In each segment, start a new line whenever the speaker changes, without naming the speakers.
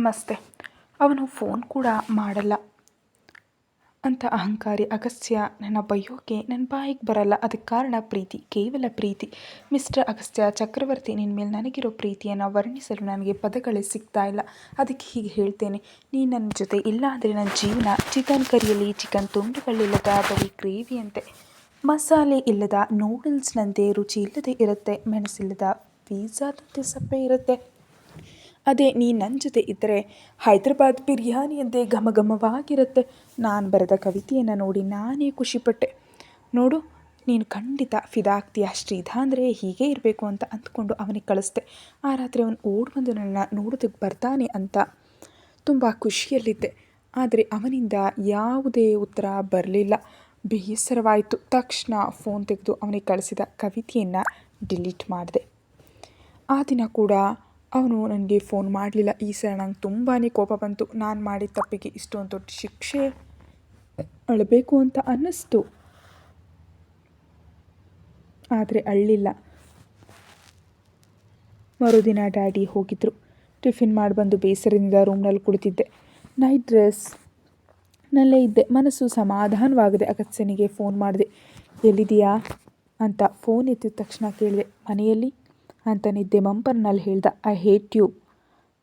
ನಮಸ್ತೆ. ಅವನು ಫೋನ್ ಕೂಡ ಮಾಡಲ್ಲ. ಅಂತ ಅಹಂಕಾರಿ ಅಗಸ್ತ್ಯ ನನ್ನ ಬೈಯೋಕೆ ನನ್ನ ಬಾಯಿಗೆ ಬರಲ್ಲ. ಅದಕ್ಕೆ ಕಾರಣ ಪ್ರೀತಿ, ಕೇವಲ ಪ್ರೀತಿ. ಮಿಸ್ಟರ್ ಅಗಸ್ತ್ಯ, ಚಕ್ರವರ್ತಿ ನಿನ್ನ ಮೇಲೆ ನನಗಿರೋ ಪ್ರೀತಿಯನ್ನು ವರ್ಣಿಸಲು ನನಗೆ ಪದಗಳೇ ಸಿಗ್ತಾ ಇಲ್ಲ. ಅದಕ್ಕೆ ಹೀಗೆ ಹೇಳ್ತೇನೆ. ನೀ ನನ್ನ ಜೊತೆ ಇಲ್ಲ ಅಂದರೆ ನನ್ನ ಜೀವನ ಚಿಕನ್ ಕರಿಯಲ್ಲಿ ಚಿಕನ್ ತುಂಡುಗಳಿಲ್ಲದ ಬರೀ ಗ್ರೇವಿಯಂತೆ. ಮಸಾಲೆ ಇಲ್ಲದ ನೂಡಲ್ಸ್ನಂತೆ ರುಚಿ ಇಲ್ಲದೆ ಇರುತ್ತೆ. ಮೆಣಸಿಲ್ಲದ ಪಿಜ್ಜಾದಂತೆ ಸಪ್ಪೆ ಇರುತ್ತೆ. ಅದೇ ನೀ ನನ್ನ ಜೊತೆ ಇದ್ದರೆ ಹೈದ್ರಾಬಾದ್ ಬಿರಿಯಾನಿಯಂತೆ ಘಮಘಮವಾಗಿರುತ್ತೆ. ನಾನು ಬರೆದ ಕವಿತೆಯನ್ನು ನೋಡಿ ನಾನೇ ಖುಷಿಪಟ್ಟೆ. ನೋಡು, ನೀನು ಖಂಡಿತ ಫಿದಾ ಆಗ್ತೀಯ? ಶ್ರೀಧಾ ಅಂದರೆ ಹೀಗೆ ಇರಬೇಕು ಅಂತ ಅಂದ್ಕೊಂಡು ಅವನಿಗೆ ಕಳಿಸ್ದೆ. ಆ ರಾತ್ರಿ ಅವನು ಓಡಿ ಬಂದು ನನ್ನ ನೋಡೋದಕ್ಕೆ ಬರ್ತಾನೆ ಅಂತ ತುಂಬ ಖುಷಿಯಲ್ಲಿದ್ದೆ. ಆದರೆ ಅವನಿಂದ ಯಾವುದೇ ಉತ್ತರ ಬರಲಿಲ್ಲ. ಬೇಸರವಾಯಿತು. ತಕ್ಷಣ ಫೋನ್ ತೆಗೆದು ಅವನಿಗೆ ಕಳಿಸಿದ ಕವಿತೆಯನ್ನು ಡಿಲೀಟ್ ಮಾಡಿದೆ. ಆ ದಿನ ಕೂಡ ಅವನು ನನಗೆ ಫೋನ್ ಮಾಡಲಿಲ್ಲ. ಈ ಸಲ ನಂಗೆ ತುಂಬಾ ಕೋಪ ಬಂತು. ನಾನು ಮಾಡಿದ ತಪ್ಪಿಗೆ ಇಷ್ಟೊಂದು ದೊಡ್ಡ ಶಿಕ್ಷೆ ಅಳಬೇಕು ಅಂತ ಅನ್ನಿಸ್ತು. ಆದರೆ ಅಳ್ಳಿಲ್ಲ. ಮರುದಿನ ಡ್ಯಾಡಿ ಹೋಗಿದ್ದರು ಟಿಫಿನ್ ಮಾಡಿ ಬಂದು ಬೇಸರದಿಂದ ರೂಮ್ನಲ್ಲಿ ಕುಳಿತಿದ್ದೆ. ನೈಟ್ ಡ್ರೆಸ್ ನಲ್ಲೇ ಇದ್ದೆ. ಮನಸ್ಸು ಸಮಾಧಾನವಾಗದೆ. ಅಗತ್ಯನಿಗೆ ಫೋನ್ ಮಾಡಿದೆ. ಎಲ್ಲಿದೆಯಾ ಅಂತ ಫೋನ್ ಎತ್ತಿದ ತಕ್ಷಣ ಕೇಳಿದೆ. ಮನೆಯಲ್ಲಿ? ಅಂತ ನಿದ್ದೆ ಮಂಪರ್ನಲ್ಲಿ ಹೇಳ್ದ, ಐ ಹೇಟ್ ಯು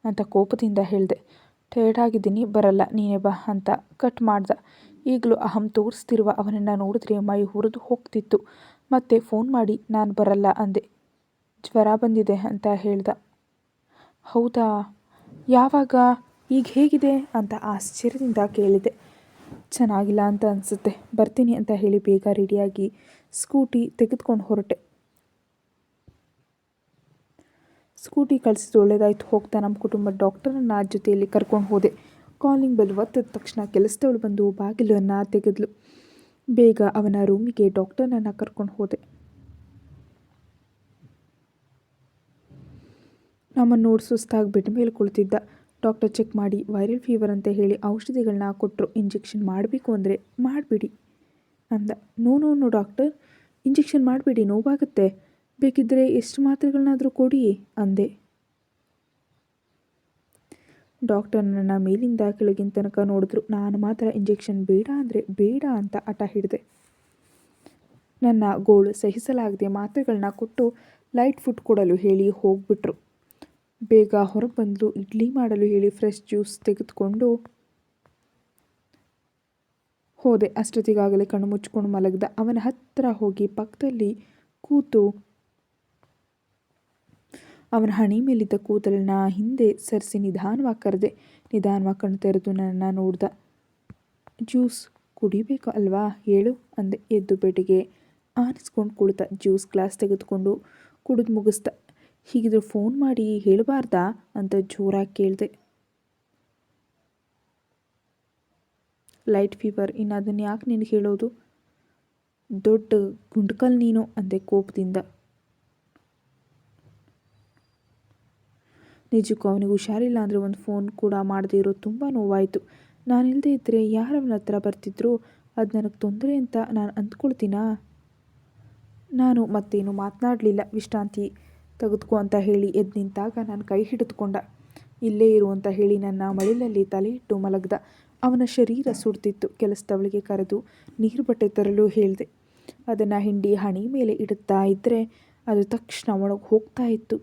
ಅಂತ ಕೋಪದಿಂದ ಹೇಳಿದೆ. ಟೈರ್ಡ್ ಆಗಿದ್ದೀನಿ, ಬರಲ್ಲ, ನೀನೇ ಬಾ ಅಂತ ಕಟ್ ಮಾಡ್ದ. ಈಗಲೂ ಅಹಂ ತೋರಿಸ್ತಿರುವ ಅವನನ್ನು ನೋಡಿದ್ರೆ ಮೈ ಹುರಿದು ಹೋಗ್ತಿತ್ತು. ಮತ್ತೆ ಫೋನ್ ಮಾಡಿ, ನಾನು ಬರಲ್ಲ ಅಂದೆ. ಜ್ವರ ಬಂದಿದೆ ಅಂತ ಹೇಳ್ದ. ಹೌದಾ? ಯಾವಾಗ? ಈಗ ಹೇಗಿದೆ? ಅಂತ ಆಶ್ಚರ್ಯದಿಂದ ಕೇಳಿದೆ. ಚೆನ್ನಾಗಿಲ್ಲ ಅಂತ ಅನಿಸುತ್ತೆ. ಬರ್ತೀನಿ ಅಂತ ಹೇಳಿ ಬೇಗ ರೆಡಿಯಾಗಿ ಸ್ಕೂಟಿ ತೆಗೆದುಕೊಂಡು ಹೊರಟೆ. ಸ್ಕೂಟಿ ಕಳಿಸಿದ್ದು ಒಳ್ಳೆಯದಾಯ್ತು ಹೋಗ್ತಾ ನಮ್ಮ ಕುಟುಂಬ ಡಾಕ್ಟರನ್ನು ಜೊತೆಯಲ್ಲಿ ಕರ್ಕೊಂಡು ಹೋದೆ. ಕಾಲಿಂಗ್ ಬೆಲ್ ಒತ್ತಿದ ತಕ್ಷಣ ಕೆಲಸದವಳು ಬಂದು ಬಾಗಿಲನ್ನು ತೆಗೆದ್ಲು. ಬೇಗ ಅವನ ರೂಮಿಗೆ ಡಾಕ್ಟರ್ನನ್ನು ಕರ್ಕೊಂಡು ಹೋದೆ. ನಮ್ಮನ್ನು ನೋಡಿ ಸುಸ್ತಾಗಿ ಬೆಡ್ ಮೇಲೆ ಕುಳಿತಿದ್ದ. ಡಾಕ್ಟರ್ ಚೆಕ್ ಮಾಡಿ ವೈರಲ್ ಫೀವರ್ ಅಂತ ಹೇಳಿ ಔಷಧಿಗಳನ್ನ ಕೊಟ್ಟರು ಇಂಜೆಕ್ಷನ್ ಮಾಡಬೇಕು ಅಂದರೆ ಮಾಡಿಬಿಡಿ ಅಂದ. No no doctor. ಇಂಜೆಕ್ಷನ್ ಮಾಡಿಬಿಡಿ, ನೋವಾಗುತ್ತೆ. ಬೇಕಿದ್ದರೆ ಎಷ್ಟು ಮಾತ್ರೆಗಳನ್ನಾದರೂ ಕೊಡಿ ಅಂದೆ. ಡಾಕ್ಟರ್ ನನ್ನ ಮೇಲಿಂದ ಕೆಳಗಿನ ತನಕ ನೋಡಿದ್ರು. ನಾನು ಮಾತ್ರ ಇಂಜೆಕ್ಷನ್ ಬೇಡ ಅಂದರೆ ಬೇಡ ಅಂತ ಹಠ ಹಿಡಿದೆ. ನನ್ನ ಗೋಳು ಸಹಿಸಲಾಗದೆ ಮಾತ್ರೆಗಳನ್ನ ಕೊಟ್ಟು ಲೈಟ್ ಫುಡ್ ಕೊಡಲು ಹೇಳಿ ಹೋಗ್ಬಿಟ್ರು. ಬೇಗ ಹೊರಗೆ ಬಂದು ಇಡ್ಲಿ ಮಾಡಲು ಹೇಳಿ ಫ್ರೆಶ್ ಜ್ಯೂಸ್ ತೆಗೆದುಕೊಂಡು ಹೋದೆ. ಅಷ್ಟೊತ್ತಿಗಾಗಲೇ ಕಣ್ಣು ಮುಚ್ಕೊಂಡು ಮಲಗಿದ. ಅವನ ಹತ್ತಿರ ಹೋಗಿ ಪಕ್ಕದಲ್ಲಿ ಕೂತು ಅವನ ಹಣೆ ಮೇಲಿದ್ದ ಕೂದಲನ್ನ ಹಿಂದೆ ಸರಿಸಿ ನಿಧಾನವಾಗಿ ಕರೆದೆ. ನಿಧಾನವಾಗಿ ಕಣ್ಣು ತೆರೆದು ನನ್ನ ನೋಡ್ದ. ಜ್ಯೂಸ್ ಕುಡಿಬೇಕು ಅಲ್ವಾ? ಹೇಳು, ಅಂದೆ. ಎದ್ದು ಬೆಟ್ಟಿಗೆ ಆನಿಸ್ಕೊಂಡು ಕುಳಿತ. ಜ್ಯೂಸ್ ಗ್ಲಾಸ್ ತೆಗೆದುಕೊಂಡು ಕುಡಿದು ಮುಗಿಸ್ದ. ಹೀಗಿದ್ರೆ ಫೋನ್ ಮಾಡಿ ಹೇಳಬಾರ್ದಾ? ಅಂತ ಜೋರಾಗಿ ಕೇಳಿದೆ. Light fever. ಇನ್ನು ಅದನ್ನು ಯಾಕೆ ನಿನಗೆ ಹೇಳೋದು? ದೊಡ್ಡ ಗುಂಡ್ಕಲ್ ನೀನು, ಅಂದೆ ಕೋಪದಿಂದ. ನಿಜಕ್ಕೂ ಅವನಿಗೆ ಹುಷಾರಿಲ್ಲ ಅಂದರೆ ಒಂದು ಫೋನ್ ಕೂಡ ಮಾಡದೇ ಇರೋದು ತುಂಬ ನೋವಾಯಿತು. ನಾನಿಲ್ಲದೆ ಇದ್ದರೆ ಯಾರು ಅವನ ಹತ್ರ ಬರ್ತಿದ್ರು? ಅದು ನನಗೆ ತೊಂದರೆ ಅಂತ ನಾನು ಅಂದ್ಕೊಳ್ತೀನಾ? ನಾನು ಮತ್ತೇನು ಮಾತನಾಡಲಿಲ್ಲ. ವಿಶ್ರಾಂತಿ ತೆಗೆದುಕೋ ಅಂತ ಹೇಳಿ ಎದ್ದು ನಿಂತಾಗ ನಾನು ಕೈ ಹಿಡಿದುಕೊಂಡ. ಇಲ್ಲೇ ಇರು ಅಂತ ಹೇಳಿ ನನ್ನ ಮಳಿಲಲ್ಲಿ ತಲೆ ಇಟ್ಟು ಮಲಗ್ದ. ಅವನ ಶರೀರ ಸುಡ್ತಿತ್ತು. ಕೆಲಸದವಳಿಗೆ ಕರೆದು ನೀರು ಬಟ್ಟೆ ತರಲು ಹೇಳಿದೆ. ಅದನ್ನು ಹಿಂಡಿ ಹಣಿ ಮೇಲೆ ಇಡುತ್ತಾ ಇದ್ದರೆ ಅದು ತಕ್ಷಣ ಒಳಗೆ ಹೋಗ್ತಾ ಇತ್ತು.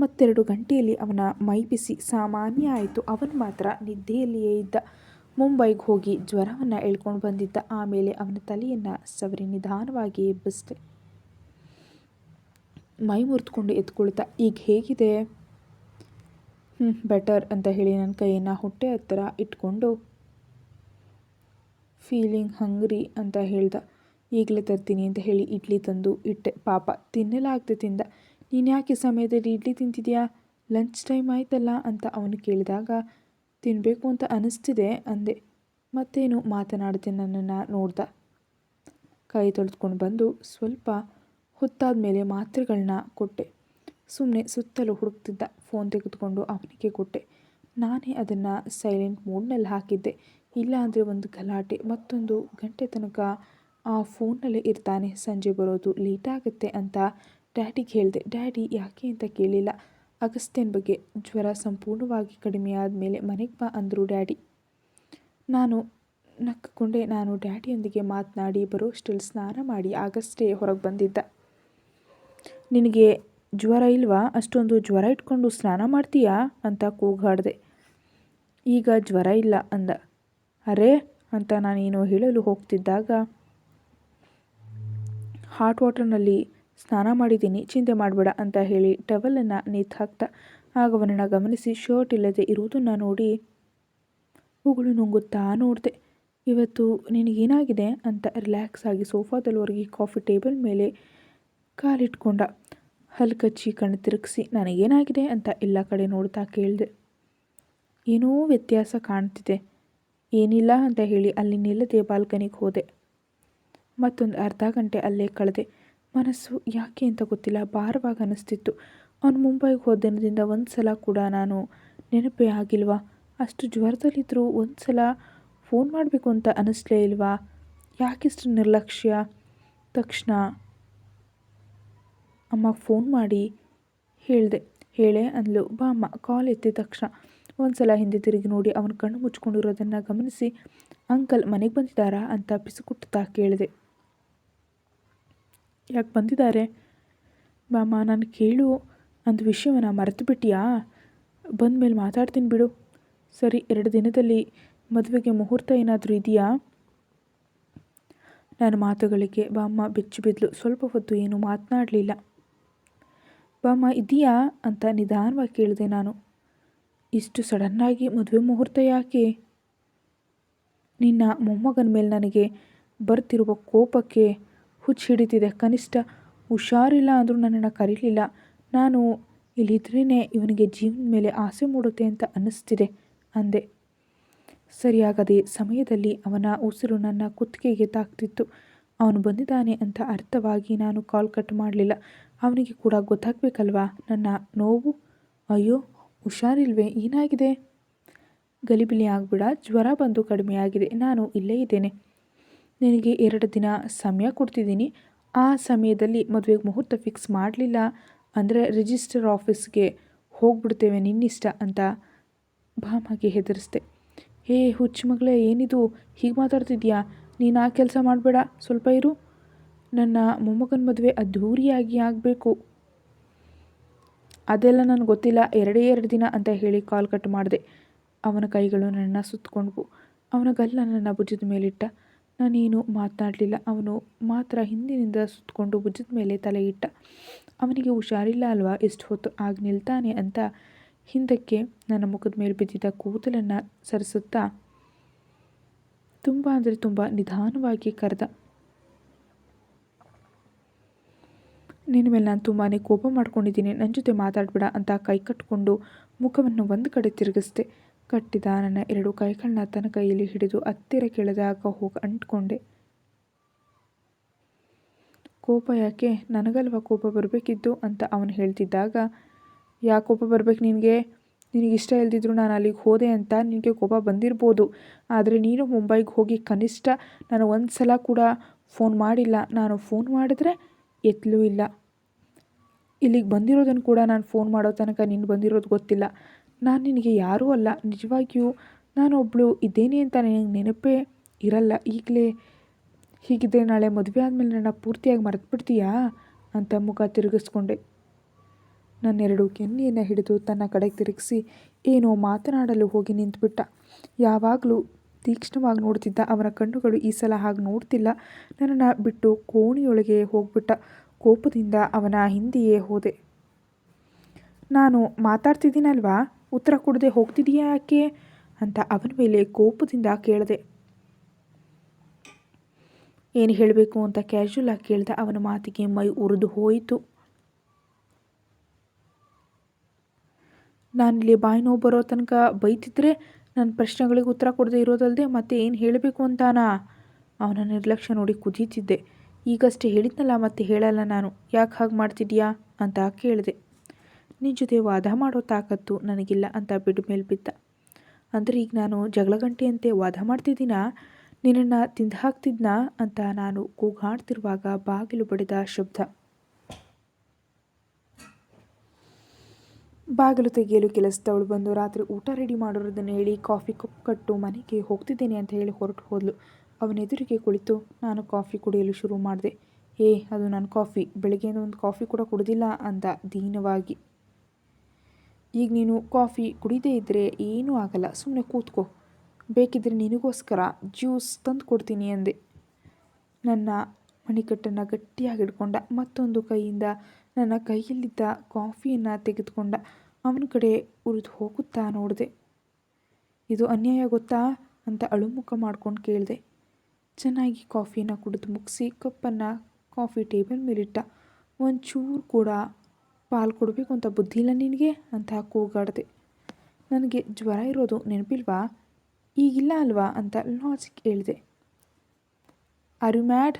ಮತ್ತೆರಡು ಗಂಟೆಯಲ್ಲಿ ಅವನ ಮೈ ಬಿಸಿ. ಸಾಮಾನ್ಯ ಆಯಿತು. ಅವನು ಮಾತ್ರ ನಿದ್ದೆಯಲ್ಲಿಯೇ ಇದ್ದ. ಮುಂಬೈಗೆ ಹೋಗಿ ಜ್ವರವನ್ನು ಎಳ್ಕೊಂಡು ಬಂದಿದ್ದ. ಆಮೇಲೆ ಅವನ ತಲೆಯನ್ನು ಸವರಿ ನಿಧಾನವಾಗಿ ಎಬ್ಬಿಸಿದೆ. ಮೈ ಮುರಿದುಕೊಂಡು ಎತ್ಕೊಳ್ತಾ ಈಗ ಹೇಗಿದೆ? ಹ್ಞೂ ಬೆಟರ್ ಅಂತ ಹೇಳಿ ನನ್ನ ಕೈಯನ್ನು ಹೊಟ್ಟೆ ಹತ್ತಿರ ಇಟ್ಕೊಂಡು, ಫೀಲಿಂಗ್ ಹಂಗ್ರಿ ಅಂತ ಹೇಳ್ದ. ಈಗಲೇ ತರ್ತೀನಿ ಅಂತ ಹೇಳಿ ಇಡ್ಲಿ ತಂದು ಇಟ್ಟೆ. ಪಾಪ, ತಿನ್ನಲಾಗದೆ ತಿಂದ. ನೀನು ಯಾಕೆ ಸಮಯದಲ್ಲಿ ಇಡ್ಲಿ ತಿಂತಿದ್ಯಾ? ಲಂಚ್ ಟೈಮ್ ಆಯ್ತಲ್ಲ ಅಂತ ಅವನು ಕೇಳಿದಾಗ ತಿನ್ನಬೇಕು ಅಂತ ಅನಿಸ್ತಿದೆ ಅಂದೆ. ಮತ್ತೇನು ಮಾತನಾಡದೆ ನನ್ನನ್ನು ನೋಡ್ದ. ಕೈ ತೊಳೆದುಕೊಂಡು ಬಂದು ಸ್ವಲ್ಪ ಹೊತ್ತಾದ ಮೇಲೆ ಮಾತ್ರೆಗಳನ್ನ ಕೊಟ್ಟೆ. ಸುಮ್ಮನೆ ಸುತ್ತಲೂ ಹುಡುಕ್ತಿದ್ದ ಫೋನ್ ತೆಗೆದುಕೊಂಡು ಅವನಿಗೆ ಕೊಟ್ಟೆ. ನಾನೇ ಅದನ್ನು ಸೈಲೆಂಟ್ ಮೋಡ್ನಲ್ಲಿ ಹಾಕಿದ್ದೆ. ಇಲ್ಲ ಅಂದರೆ ಒಂದು ಗಲಾಟೆ, ಮತ್ತೊಂದು ಗಂಟೆ ತನಕ ಆ ಫೋನ್ನಲ್ಲೇ ಇರ್ತಾನೆ, ಸಂಜೆ ಬರೋದು ಲೇಟ್ ಆಗುತ್ತೆ ಅಂತ ಡ್ಯಾಡಿಗೆ ಹೇಳಿದೆ ಡ್ಯಾಡಿ, ಯಾಕೆ ಅಂತ ಕೇಳಿಲ್ಲ. ಅಗಸ್ತ್ಯನ ಬಗ್ಗೆ ಜ್ವರ ಸಂಪೂರ್ಣವಾಗಿ ಕಡಿಮೆಯಾದ ಮೇಲೆ ಮನೆಗೆ ಬಾ ಅಂದರು ಡ್ಯಾಡಿ. ನಾನು ನಕ್ಕೊಂಡೆ, ನಾನು ಡ್ಯಾಡಿಯೊಂದಿಗೆ ಮಾತನಾಡಿ ಬರೋಷ್ಟಲ್ಲಿ ಸ್ನಾನ ಮಾಡಿ ಆಗಷ್ಟೇ ಹೊರಗೆ ಬಂದಿದ್ದ. ನಿನಗೆ ಜ್ವರ ಇಲ್ವಾ? ಅಷ್ಟೊಂದು ಜ್ವರ ಇಟ್ಕೊಂಡು ಸ್ನಾನ ಮಾಡ್ತೀಯಾ? ಅಂತ ಕೂಗಾಡಿದೆ. ಈಗ ಜ್ವರ ಇಲ್ಲ, ಅಂದ. ಅರೆ, ಅಂತ ನಾನೇನೋ ಹೇಳಲು ಹೋಗ್ತಿದ್ದಾಗ, ಹಾಟ್ ವಾಟರ್ನಲ್ಲಿ ಸ್ನಾನ ಮಾಡಿದ್ದೀನಿ, ಚಿಂತೆ ಮಾಡಬೇಡ ಅಂತ ಹೇಳಿ ಟವಲನ್ನು ನೇತು ಹಾಕ್ತ ಆಗ ಅವನನ್ನು ಗಮನಿಸಿ ಶರ್ಟ್ ಇಲ್ಲದೆ ಇರುವುದನ್ನು ನೋಡಿ ಉಗುಳು ನುಂಗುತ್ತಾ ನೋಡಿದೆ, ಇವತ್ತು ನಿನಗೇನಾಗಿದೆ? ಅಂತ ರಿಲ್ಯಾಕ್ಸ್ ಆಗಿ ಸೋಫಾದಲ್ಲಿ ಹೊರಗೆ ಕಾಫಿ ಟೇಬಲ್ ಮೇಲೆ ಕಾಲಿಟ್ಕೊಂಡ ಹಲ್ಕಚ್ಚಿ ಕಣ್ಣು ತಿರುಗಿಸಿ, ನನಗೇನಾಗಿದೆ? ಅಂತ ಎಲ್ಲ ಕಡೆ ನೋಡ್ತಾ ಕೇಳಿದೆ, ಏನೋ ವ್ಯತ್ಯಾಸ ಕಾಣ್ತಿದೆ, ಏನಿಲ್ಲ? ಅಂತ ಹೇಳಿ ಅಲ್ಲಿ ನಿಲ್ಲದೆ ಬಾಲ್ಕನಿಗೆ ಹೋದೆ, ಮತ್ತೊಂದು ಅರ್ಧ ಗಂಟೆ ಅಲ್ಲೇ ಕಳೆದೆ. ಮನಸ್ಸು ಯಾಕೆ ಅಂತ ಗೊತ್ತಿಲ್ಲ. ಭಾರವಾಗಿ ಅನ್ನಿಸ್ತಿತ್ತು ಅವನು ಮುಂಬೈಗೆ ಹೋದ ದಿನದಿಂದ ಒಂದು ಸಲ ಕೂಡ ನಾನು ನೆನಪೇ ಆಗಿಲ್ವಾ? ಅಷ್ಟು ಜ್ವರದಲ್ಲಿದ್ದರೂ ಒಂದು ಸಲ ಫೋನ್ ಮಾಡಬೇಕು ಅಂತ ಅನ್ನಿಸ್ಲೇ ಇಲ್ವಾ? ಯಾಕಿಷ್ಟು ನಿರ್ಲಕ್ಷ್ಯ? ತಕ್ಷಣ ಅಮ್ಮ ಫೋನ್ ಮಾಡಿ ಹೇಳಿದೆ. ಹೇಳೆ ಅಂದಳು ಬಾ ಅಮ್ಮ, ಕಾಲ್ ಎತ್ತಿದ ತಕ್ಷಣ. ಒಂದು ಸಲ ಹಿಂದೆ ತಿರುಗಿ ನೋಡಿ ಅವನ ಕಣ್ಣು ಮುಚ್ಕೊಂಡಿರೋದನ್ನು ಗಮನಿಸಿ, ಅಂಕಲ್ ಮನೆಗೆ ಬಂದಿದ್ದಾರಾ? ಅಂತ ಪಿಸುಕುಟ್ಟುತ್ತಾ ಕೇಳಿದೆ. ಯಾಕೆ ಬಂದಿದ್ದಾರೆ? ಬಾಮ್ಮ ನಾನು ಕೇಳು. ಅಂದ ವಿಷಯವನ್ನು ಮರೆತು ಬಿಟ್ಟಿಯಾ ಬಂದಮೇಲೆ ಮಾತಾಡ್ತೀನಿ ಬಿಡು. ಸರಿ, ಎರಡು ದಿನದಲ್ಲಿ ಮದುವೆಗೆ ಮುಹೂರ್ತ ಏನಾದರೂ ಇದೆಯಾ? ನನ್ನ ಮಾತುಗಳಿಗೆ ಬಾಮ್ಮ ಬೆಚ್ಚು ಬಿದ್ಲು. ಸ್ವಲ್ಪ ಹೊತ್ತು ಏನು ಮಾತನಾಡಲಿಲ್ಲ. ಬಾಮ್ಮ, ಇದೆಯಾ? ಅಂತ ನಿಧಾನವಾಗಿ ಕೇಳಿದೆ ನಾನು. ಇಷ್ಟು ಸಡನ್ನಾಗಿ ಮದುವೆ ಮುಹೂರ್ತ ಯಾಕೆ? ನಿನ್ನ ಮೊಮ್ಮಗನ ಮೇಲೆ ನನಗೆ ಬರ್ತಿರುವ ಕೋಪಕ್ಕೆ ಹುಚ್ಚು ಹಿಡಿತಿದೆ. ಕನಿಷ್ಠ ಹುಷಾರಿಲ್ಲ ಅಂದರೂ ನನ್ನನ್ನು ಕರೀಲಿಲ್ಲ. ನಾನು ಇಲ್ಲಿದ್ರೇ ಇವನಿಗೆ ಜೀವನ ಮೇಲೆ ಆಸೆ ಮೂಡುತ್ತೆ ಅಂತ ಅನ್ನಿಸ್ತಿದೆ ಅಂದೆ. ಸರಿಯಾಗದೆ ಸಮಯದಲ್ಲಿ ಅವನ ಉಸಿರು ನನ್ನ ಕುತ್ತಿಗೆಗೆ ತಾಕ್ತಿತ್ತು ಅವನು ಬಂದಿದ್ದಾನೆ ಅಂತ ಅರ್ಥವಾಗಿ ನಾನು ಕಾಲ್ ಕಟ್ ಮಾಡಲಿಲ್ಲ. ಅವನಿಗೆ ಕೂಡ ಗೊತ್ತಾಗಬೇಕಲ್ವಾ? ನನ್ನ ನೋವು? ಅಯ್ಯೋ, ಹುಷಾರಿಲ್ವೇ? ಏನಾಗಿದೆ? ಗಲಿಬಿಲಿ ಆಗ್ಬಿಡ. ಜ್ವರ ಬಂದು ಕಡಿಮೆಯಾಗಿದೆ. ನಾನು ಇಲ್ಲೇ ಇದ್ದೇನೆ. ನಿನಗೆ ಎರಡು ದಿನ ಸಮಯ ಕೊಡ್ತಿದ್ದೀನಿ. ಆ ಸಮಯದಲ್ಲಿ ಮದುವೆಗೆ ಮುಹೂರ್ತ ಫಿಕ್ಸ್ ಮಾಡಲಿಲ್ಲ ಅಂದರೆ ರಿಜಿಸ್ಟರ್ ಆಫೀಸ್ಗೆ ಹೋಗ್ಬಿಡ್ತೇವೆ ನಿನ್ನಿಷ್ಟ ಅಂತ ಭಾಮಾಗೆ ಹೆದರಿಸ್ದೆ. ಹೇ ಹುಚ್ಚು ಮಗಳೇ, ಏನಿದು? ಹೀಗೆ ಮಾತಾಡ್ತಿದ್ಯಾ? ನೀನು ಆ ಕೆಲಸ ಮಾಡಬೇಡ, ಸ್ವಲ್ಪ ಇರು. ನನ್ನ ಮೊಮ್ಮಗನ ಮದುವೆ ಅದ್ಧೂರಿಯಾಗಿ ಆಗಬೇಕು. ಅದೆಲ್ಲ ನನಗೆ ಗೊತ್ತಿಲ್ಲ, ಎರಡೇ ಎರಡು ದಿನ ಅಂತ ಹೇಳಿ ಕಾಲ್ ಕಟ್ ಮಾಡಿದೆ. ಅವನ ಕೈಗಳು ನನ್ನ ಸುತ್ತಕೊಂಡ್ವು ಅವನ ಗಲ್ಲ ನನ್ನ ಭುಜದ ಮೇಲಿಟ್ಟ. ನಾನೇನು ಮಾತನಾಡಲಿಲ್ಲ ಅವನು ಮಾತ್ರ ಹಿಂದಿನಿಂದ ಸುತ್ತಕೊಂಡು ಭುಜದ ಮೇಲೆ ತಲೆ ಇಟ್ಟ. ಅವನಿಗೆ ಹುಷಾರಿಲ್ಲ ಅಲ್ವಾ? ಎಷ್ಟು ಹೊತ್ತು ಆಗ ನಿಲ್ತಾನೆ ಅಂತ ಹಿಂದಕ್ಕೆ ನನ್ನ ಮುಖದ ಮೇಲೆ ಬಿದ್ದಿದ್ದ ಕೂದಲನ್ನು ಸರಿಸುತ್ತಾ ತುಂಬ ಅಂದರೆ ತುಂಬ ನಿಧಾನವಾಗಿ ಕರೆದ. ನಿನ್ನ ಮೇಲೆ ನಾನು ತುಂಬಾ ಕೋಪ ಮಾಡ್ಕೊಂಡಿದ್ದೀನಿ. ನನ್ನ ಜೊತೆ ಮಾತಾಡಬೇಡ ಅಂತ ಕೈ ಕಟ್ಕೊಂಡು ಮುಖವನ್ನು ಒಂದು ಕಡೆ ತಿರುಗಿಸ್ದೆ. ಕಟ್ಟಿದ ನನ್ನ ಎರಡು ಕೈಗಳನ್ನ ತನ್ನ ಕೈಯಲ್ಲಿ ಹಿಡಿದು ಹತ್ತಿರ ಕೆಳದಾಗ ಹೋಗಿ ಅಂಟ್ಕೊಂಡೆ. ಕೋಪ ಯಾಕೆ? ನನಗಲ್ವ ಕೋಪ ಬರಬೇಕಿತ್ತು ಅಂತ ಅವನು ಹೇಳ್ತಿದ್ದಾಗ ಯಾಕೆ ಕೋಪ ಬರಬೇಕು ನಿನಗೆ? ನಿನಗೆ ಇಷ್ಟ ಇಲ್ದಿದ್ರು ನಾನು ಅಲ್ಲಿಗೆ ಹೋದೆ ಅಂತ ನಿನಗೆ ಕೋಪ ಬಂದಿರ್ಬೋದು. ಆದರೆ ನೀನು ಮುಂಬೈಗೆ ಹೋಗಿ ಕನಿಷ್ಠ ನಾನು ಒಂದು ಸಲ ಕೂಡ ಫೋನ್ ಮಾಡಿಲ್ಲ. ನಾನು ಫೋನ್ ಮಾಡಿದ್ರೆ ಎತ್ತಲೂ ಇಲ್ಲ. ಇಲ್ಲಿಗೆ ಬಂದಿರೋದನ್ನು ಕೂಡ ನಾನು ಫೋನ್ ಮಾಡೋ ತನಕ ನೀನು ಬಂದಿರೋದು ಗೊತ್ತಿಲ್ಲ. ನಾನು ನಿನಗೆ ಯಾರೂ ಅಲ್ಲ. ನಿಜವಾಗಿಯೂ ನಾನೊಬ್ಬಳು ಇದ್ದೇನೆ ಅಂತ ನಿನಗೆ ನೆನಪೇ ಇರಲ್ಲ. ಈಗಲೇ ಹೀಗಿದ್ದರೆ ನಾಳೆ ಮದುವೆ ಆದಮೇಲೆ ನನ್ನ ಪೂರ್ತಿಯಾಗಿ ಮರೆತುಬಿಡ್ತೀಯಾ? ಅಂತ ಮುಖ ತಿರುಗಿಸ್ಕೊಂಡೆ. ನನ್ನೆರಡು ಕೆನ್ನೆಯನ್ನು ಹಿಡಿದು ತನ್ನ ಕಡೆಗೆ ತಿರುಗಿಸಿ ಏನೋ ಮಾತನಾಡಲು ಹೋಗಿ ನಿಂತುಬಿಟ್ಟ. ಯಾವಾಗಲೂ ತೀಕ್ಷ್ಣವಾಗಿ ನೋಡ್ತಿದ್ದ ಅವನ ಕಣ್ಣುಗಳು ಈ ಸಲ ಹಾಗೆ ನೋಡ್ತಿಲ್ಲ. ನನ್ನನ್ನು ಬಿಟ್ಟು ಕೋಣಿಯೊಳಗೆ ಹೋಗ್ಬಿಟ್ಟ. ಕೋಪದಿಂದ ಅವನ ಹಿಂದೆಯೇ ಹೋದೆ. ನಾನು ಮಾತಾಡ್ತಿದ್ದೀನಲ್ವಾ? ಉತ್ತರ ಕೊಡದೆ ಹೋಗ್ತಿದೀಯಾ ಯಾಕೆ ಅಂತ ಅವನ ಮೇಲೆ ಕೋಪದಿಂದ ಕೇಳಿದೆ. ಏನು ಹೇಳಬೇಕು ಅಂತ ಕ್ಯಾಶುವಲ್ ಆಗಿ ಕೇಳಿದ ಅವನ ಮಾತಿಗೆ ಮೈ ಉರಿದು ಹೋಯಿತು. ನಾನಿಲ್ಲಿ ಬಾಯಿ ನೋವು ಬರೋ ತನಕ ಬೈತಿದ್ರೆ ನನ್ನ ಪ್ರಶ್ನೆಗಳಿಗೆ ಉತ್ತರ ಕೊಡದೆ ಇರೋದಲ್ಲದೆ ಮತ್ತೆ ಏನು ಹೇಳಬೇಕು ಅಂತಾನ? ಅವನ ನಿರ್ಲಕ್ಷ್ಯ ನೋಡಿ ಕುದೀತಿದ್ದೆ. ಈಗಷ್ಟೇ ಹೇಳಿದ್ನಲ್ಲ ಮತ್ತೆ ಹೇಳಲ್ಲ ನಾನು. ಯಾಕೆ ಹಾಗೆ ಮಾಡ್ತಿದ್ಯಾ ಅಂತ ಕೇಳಿದೆ. ನಿನ್ನ ಜೊತೆ ವಾದ ಮಾಡೋ ತಾಕತ್ತು ನನಗಿಲ್ಲ ಅಂತ ಬಿಡ ಮೇಲೆ ಬಿದ್ದ ಅಂದರೆ ಈಗ ನಾನು ಜಗಳ ಗಂಟೆಯಂತೆ ವಾದ ಮಾಡ್ತಿದ್ದೀನಾ? ನಿನ್ನನ್ನು ತಿಂದು ಹಾಕ್ತಿದ್ನಾ ಅಂತ ನಾನು ಕೂಗಾಡ್ತಿರುವಾಗ ಬಾಗಿಲು ಬಡಿದ ಶಬ್ದ. ಬಾಗಿಲು ತೆಗೆಯಲು ಕೆಲಸದವಳು ಬಂದು ರಾತ್ರಿ ಊಟ ರೆಡಿ ಮಾಡೋದನ್ನು ಹೇಳಿ ಕಾಫಿ ಕಪ್ ಕಟ್ಟು ಮನೆಗೆ ಹೋಗ್ತಿದ್ದೇನೆ ಅಂತ ಹೇಳಿ ಹೊರಟು ಹೋದ್ಲು. ಅವನ ಎದುರಿಗೆ ಕುಳಿತು ನಾನು ಕಾಫಿ ಕುಡಿಯಲು ಶುರು ಮಾಡಿದೆ. ಏ, ಅದು ನನ್ನ ಕಾಫಿ. ಬೆಳಗ್ಗೆಯಿಂದ ಒಂದು ಕಾಫಿ ಕೂಡ ಕುಡಿದಿಲ್ಲ ಅಂತ ದೀನವಾಗಿ. ಈಗ ನೀನು ಕಾಫಿ ಕುಡಿದೇ ಇದ್ದರೆ ಏನೂ ಆಗಲ್ಲ ಸುಮ್ಮನೆ ಕೂತ್ಕೋ. ಬೇಕಿದ್ದರೆ ನಿನಗೋಸ್ಕರ ಜ್ಯೂಸ್ ತಂದು ಕೊಡ್ತೀನಿ ಅಂದೆ. ನನ್ನ ಮಣಿಕಟ್ಟನ್ನು ಗಟ್ಟಿಯಾಗಿ ಹಿಡ್ಕೊಂಡ ಮತ್ತೊಂದು ಕೈಯಿಂದ ನನ್ನ ಕೈಯಲ್ಲಿದ್ದ ಕಾಫಿಯನ್ನು ತೆಗೆದುಕೊಂಡ ಅವನ ಕಡೆ ಉರಿದು ಹೋಗುತ್ತಾ ನೋಡಿದೆ. ಇದು ಅನ್ಯಾಯ ಗೊತ್ತಾ ಅಂತ ಅಳುಮುಖ ಮಾಡ್ಕೊಂಡು ಕೇಳಿದೆ. ಚೆನ್ನಾಗಿ ಕಾಫಿನ ಕುಡಿದು ಮುಗಿಸಿ ಕಪ್ಪನ್ನು ಕಾಫಿ ಟೇಬಲ್ ಮೇಲಿಟ್ಟ. ಒಂಚೂರು ಕೂಡ ಪಾಲು ಕೊಡಬೇಕು ಅಂತ ಬುದ್ಧಿ ಇಲ್ಲ ನಿನಗೆ? ಅಂತ ಕೂಗಾಡಿದೆ. ನನಗೆ ಜ್ವರ ಇರೋದು ನೆನಪಿಲ್ವಾ? ಈಗಿಲ್ಲ ಅಲ್ವಾ? ಅಂತ ಲಾಜಿಕ್ ಹೇಳಿದೆ. ಯು ಮ್ಯಾಡ್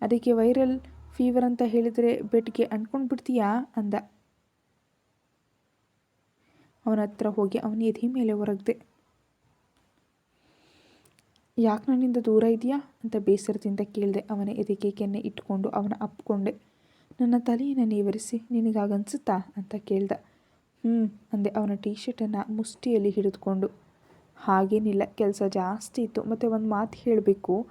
ಅದಕ್ಕೆ ವೈರಲ್ ಫೀವರ್ ಅಂತ ಹೇಳಿದರೆ ಬೆಡ್ಗೆ ಅಂಟ್ಕೊಂಡು ಬಿಡ್ತೀಯಾ ಅಂದ. ಅವನ ಹತ್ರ ಹೋಗಿ ಅವನ ಎದೆ ಮೇಲೆ ಹೊರಗಿದೆ ಯಾಕೆ ನನ್ನಿಂದ ದೂರ ಇದೆಯಾ? ಅಂತ ಬೇಸರದಿಂದ ಕೇಳಿದೆ. ಅವನ ಎದೆಗೆ ಕೆನ್ನೆ ಇಟ್ಕೊಂಡು ಅವನ ಅಪ್ಕೊಂಡೆ. ನನ್ನ ತಲೆಯನ್ನು ನೇವರಿಸಿ, ನಿನಗಾಗನ್ಸುತ್ತಾ? ಅಂತ ಕೇಳ್ದ. ಹ್ಞೂ ಅಂದೆ. ಅವನ ಟೀ ಶರ್ಟನ್ನು ಮುಷ್ಟಿಯಲ್ಲಿ ಹಿಡಿದುಕೊಂಡು. ಹಾಗೇನಿಲ್ಲ, ಕೆಲಸ ಜಾಸ್ತಿ ಇತ್ತು, ಮತ್ತು ಒಂದು ಮಾತು ಹೇಳಬೇಕು,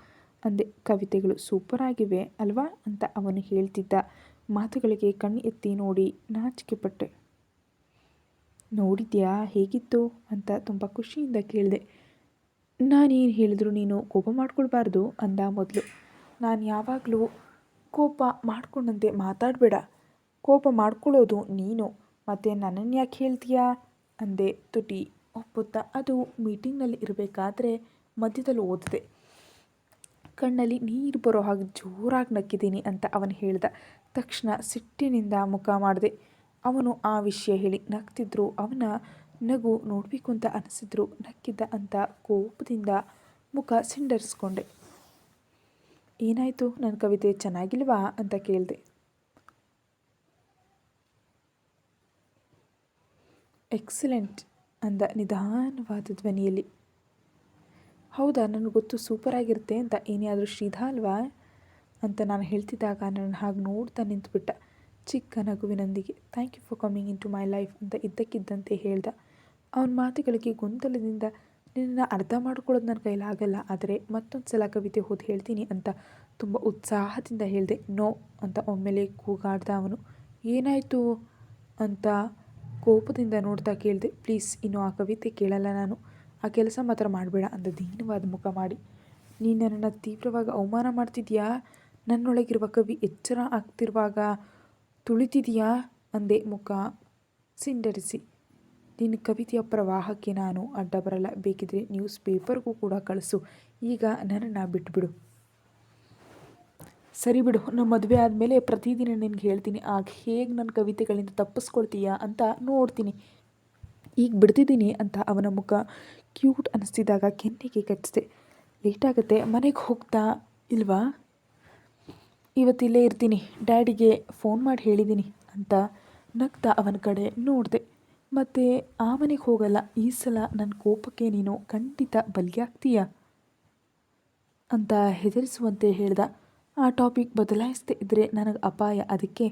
ಅಂದೆ. ಕವಿತೆಗಳು ಸೂಪರ್ ಆಗಿವೆ, ಅಲ್ವಾ? ಅಂತ ಅವನು ಹೇಳ್ತಿದ್ದ. ಮಾತುಗಳಿಗೆ ಕಣ್ಣು ಎತ್ತಿ ನೋಡಿ ನಾಚಿಕೆಪಟ್ಟೆ. ನೋಡಿದ್ಯಾ, ಹೇಗಿತ್ತು? ಅಂತ ತುಂಬ ಖುಷಿಯಿಂದ ಕೇಳಿದೆ. ನಾನೇನು ಹೇಳಿದ್ರು ನೀನು ಕೋಪ ಮಾಡ್ಕೊಳ್ಬಾರ್ದು, ಅಂದ ಮೊದಲು. ನಾನು ಯಾವಾಗಲೂ ಕೋಪ ಮಾಡ್ಕೊಂಡಂತೆ ಮಾತಾಡಬೇಡ. ಕೋಪ ಮಾಡ್ಕೊಳ್ಳೋದು ನೀನು. ಮತ್ತು ನನ್ನನ್ನು ಯಾಕೆ ಹೇಳ್ತೀಯಾ? ಅಂದೆ ತುಟಿ ಒಪ್ಪುತ್ತಾ ಅದು ಮೀಟಿಂಗ್ನಲ್ಲಿ ಇರಬೇಕಾದ್ರೆ ಮಧ್ಯದಲ್ಲಿ ಓದಿದೆ. ಕಣ್ಣಲ್ಲಿ ನೀರು ಬರೋ ಹಾಗೆ ಜೋರಾಗಿ ನಕ್ಕಿದ್ದೀನಿ ಅಂತ ಅವನು ಹೇಳ್ದ. ತಕ್ಷಣ ಸಿಟ್ಟಿನಿಂದ ಮುಖ ಮಾಡಿದೆ. ಅವನು ಆ ವಿಷಯ ಹೇಳಿ ನಗ್ತಿದ್ರು. ಅವನ ನಗು ನೋಡಬೇಕು ಅಂತ ಅನಿಸಿದ್ರು. ನಕ್ಕಿದ್ದ ಅಂತ ಕೋಪದಿಂದ ಮುಖ ಸಿಂಡರಿಸ್ಕೊಂಡೆ. ಏನಾಯಿತು? ನನ್ನ ಕವಿತೆ ಚೆನ್ನಾಗಿಲ್ವಾ ಅಂತ ಕೇಳಿದೆ. ಎಕ್ಸಲೆಂಟ್ ಅಂದ ನಿಧಾನವಾದ ಧ್ವನಿಯಲ್ಲಿ. ಹೌದಾ, ನನಗೆ ಗೊತ್ತು ಸೂಪರ್ ಆಗಿರುತ್ತೆ ಅಂತ ಆದರೂ ಶ್ರೀಧಾ ಅಲ್ವಾ? ಅಂತ ನಾನು ಹೇಳ್ತಿದ್ದಾಗ ನನ್ನ ಹಾಗೆ ನೋಡ್ತಾ ನಿಂತುಬಿಟ್ಟ ಚಿಕ್ಕ ನಗುವಿನೊಂದಿಗೆ. Thank you for coming into my life ಅಂತ ಇದ್ದಕ್ಕಿದ್ದಂತೆ ಹೇಳ್ದ. ಅವನ ಮಾತುಗಳಿಗೆ ಗೊಂದಲದಿಂದ ನಿನ್ನ ಅರ್ಥ ಮಾಡ್ಕೊಳ್ಳೋದು ನನ್ನ ಕೈಲಾಗಲ್ಲ ಆದರೆ ಮತ್ತೊಂದು ಸಲ ಕವಿತೆ ಓದಿ ಹೇಳ್ತೀನಿ ಅಂತ ತುಂಬ ಉತ್ಸಾಹದಿಂದ ಹೇಳಿದೆ, ನೋ ಅಂತ ಒಮ್ಮೆಲೆ ಕೂಗಾಡ್ದ ಅವನು. ಏನಾಯಿತು? ಅಂತ ಕೋಪದಿಂದ ನೋಡ್ತಾ ಕೇಳಿದೆ, ಪ್ಲೀಸ್, ಇನ್ನು ಆ ಕವಿತೆ ಕೇಳಲ್ಲ ನಾನು. ಆ ಕೆಲಸ ಮಾತ್ರ ಮಾಡಬೇಡ ಅಂತ ದೀನವಾದ ಮುಖ ಮಾಡಿ. ನೀನು ನನ್ನನ್ನು ತೀವ್ರವಾಗಿ ಅವಮಾನ ಮಾಡ್ತಿದ್ಯಾ? ನನ್ನೊಳಗಿರುವ ಕವಿ ಎಚ್ಚರ ಆಗ್ತಿರುವಾಗ ತುಳಿತಿದೆಯಾ? ಅಂದೆ ಮುಖ ಸಿಂಡರಿಸಿ. ನಿನ್ನ ಕವಿತೆಯ ಪ್ರವಾಹಕ್ಕೆ ನಾನು ಅಡ್ಡ ಬರಲ್ಲ ಬೇಕಿದ್ರೆ ನ್ಯೂಸ್ ಪೇಪರ್ಗೂ ಕೂಡ ಕಳಿಸು. ಈಗ ನನ್ನನ್ನು ಬಿಟ್ಟುಬಿಡು ಸರಿ ಬಿಡು ನಮ್ಮ ಮದುವೆ ಆದಮೇಲೆ ಪ್ರತಿದಿನ ನಿನಗೆ ಹೇಳ್ತೀನಿ. ಆಗ ಹೇಗೆ ನನ್ನ ಕವಿತೆಗಳಿಂದ ತಪ್ಪಿಸ್ಕೊಳ್ತೀಯಾ ಅಂತ ನೋಡ್ತೀನಿ. ಈಗ ಬಿಡ್ತಿದ್ದೀನಿ ಅಂತ ಅವನ ಮುಖ ಕ್ಯೂಟ್ ಅನ್ನಿಸ್ತಿದ್ದಾಗ ಕೆನ್ನೆಗೆ ಕಚ್ಚಿದೆ ಲೇಟಾಗುತ್ತೆ, ಮನೆಗೆ ಹೋಗ್ತಾ ಇಲ್ವಾ? ಇವತ್ತಿಲ್ಲೇ ಇರ್ತೀನಿ. ಡ್ಯಾಡಿಗೆ ಫೋನ್ ಮಾಡಿ ಹೇಳಿದ್ದೀನಿ ಅಂತ ನಗ್ತಾ ಅವನ ಕಡೆ ನೋಡಿದೆ. ಮತ್ತು ಆ ಮನೆಗೆ ಹೋಗಲ್ಲ. ಈ ಸಲ ನನ್ನ ಕೋಪಕ್ಕೆ ನೀನು ಖಂಡಿತ ಬಲಿಯಾಗ್ತೀಯ? ಅಂತ ಹೆದರಿಸುವಂತೆ ಹೇಳ್ದ. ಆ ಟಾಪಿಕ್ ಬದಲಾಯಿಸದೇ ಇದ್ದರೆ ನನಗೆ ಅಪಾಯ. ಅದಕ್ಕೆ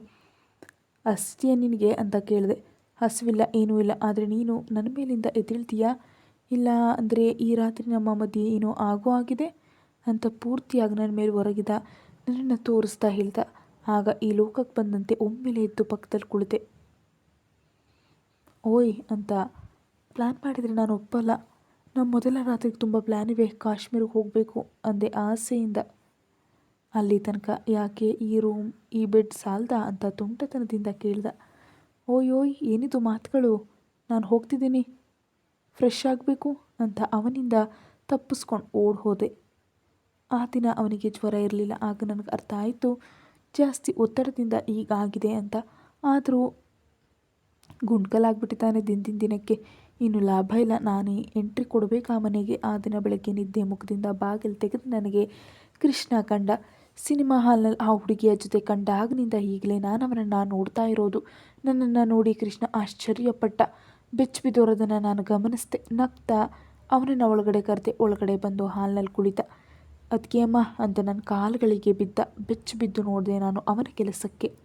ಅಸ್ತಿಯ ನಿನಗೆ ಅಂತ ಕೇಳಿದೆ. ಹಸಿವಿಲ್ಲ, ಏನೂ ಇಲ್ಲ. ಆದರೆ ನೀನು ನನ್ನ ಮೇಲಿಂದ ಎದ್ದೇಳ್ತೀಯಾ? ಇಲ್ಲ ಅಂದರೆ ಈ ರಾತ್ರಿ ನಮ್ಮ ಮಧ್ಯೆ ಏನೋ ಆಗೋ ಆಗಿದೆ ಅಂತ ಪೂರ್ತಿಯಾಗಿ ನನ್ನ ಮೇಲೆ ಹೊರಗಿದ ನನ್ನನ್ನು ತೋರಿಸ್ತಾ ಹೇಳ್ದ. ಆಗ ಈ ಲೋಕಕ್ಕೆ ಬಂದಂತೆ ಒಮ್ಮೆಲೆ ಎದ್ದು ಪಕ್ಕದಲ್ಲಿ ಕುಳಿತೆ. ಓಯ್ ಅಂತ ಪ್ಲ್ಯಾನ್ ಮಾಡಿದರೆ ನಾನು ಒಪ್ಪಲ್ಲ. ನಮ್ಮ ಮೊದಲ ರಾತ್ರಿಗೆ ತುಂಬ ಪ್ಲ್ಯಾನ್ ಇವೆ. ಕಾಶ್ಮೀರಕ್ಕೆ ಹೋಗಬೇಕು ಅಂದೆ ಆಸೆಯಿಂದ. ಅಲ್ಲಿ ತನಕ ಯಾಕೆ ಈ ರೂಮ್ ಈ ಬೆಡ್ ಸಾಲ್ದ ಅಂತ ತುಂಟತನದಿಂದ ಕೇಳ್ದ. ಓಯ್ ಓಯ್, ಏನಿದು ಮಾತುಗಳು? ನಾನು ಹೋಗ್ತಿದ್ದೀನಿ. ಫ್ರೆಶ್ ಆಗಬೇಕು ಅಂತ ಅವನಿಂದ ತಪ್ಪಿಸ್ಕೊಂಡು ಓಡ್ ಹೋದೆ. ಆ ದಿನ ಅವನಿಗೆ ಜ್ವರ ಇರಲಿಲ್ಲ. ಆಗ ನನಗೆ ಅರ್ಥ ಆಯಿತು. ಜಾಸ್ತಿ ಒತ್ತಡದಿಂದ ಹೀಗಾಗಿದೆ ಅಂತ. ಆದರೂ ಗುಂಡ್ಕಲಾಗ್ಬಿಟ್ಟಿದ್ದಾನೆ ದಿನದಿಂದ ದಿನಕ್ಕೆ. ಇನ್ನು ಲಾಭ ಇಲ್ಲ. ನಾನು ಎಂಟ್ರಿ ಕೊಡಬೇಕು ಆ ಮನೆಗೆ. ಆ ದಿನ ಬೆಳಗ್ಗೆ ನಿದ್ದೆ ಮುಖದಿಂದ ಬಾಗಿಲು ತೆಗೆದು ನನಗೆ ಕೃಷ್ಣ ಕಂಡ. ಸಿನಿಮಾ ಹಾಲ್ನಲ್ಲಿ ಆ ಹುಡುಗಿಯ ಜೊತೆ ಕಂಡಾಗಿನಿಂದ ಈಗಲೇ ನಾನು ಅವನನ್ನು ನೋಡ್ತಾ ಇರೋದು. ನನ್ನನ್ನು ನೋಡಿ ಕೃಷ್ಣ ಆಶ್ಚರ್ಯಪಟ್ಟ. ಬೆಚ್ಚ ಬಿದ್ದೋರೋದನ್ನು ನಾನು ಗಮನಿಸಿದೆ. ನಗ್ತ ಅವನನ್ನು ಒಳಗಡೆ ಕರೆದೆ. ಒಳಗಡೆ ಬಂದು ಹಾಲ್ನಲ್ಲಿ ಕುಳಿತ. ಅದಕ್ಕೆ ಅಮ್ಮ ಅಂತ ನನ್ನ ಕಾಲುಗಳಿಗೆ ಬಿದ್ದ. ಬೆಚ್ಚ ಬಿದ್ದು ನೋಡಿದೆ ನಾನು ಅವನ ಕೆಲಸಕ್ಕೆ.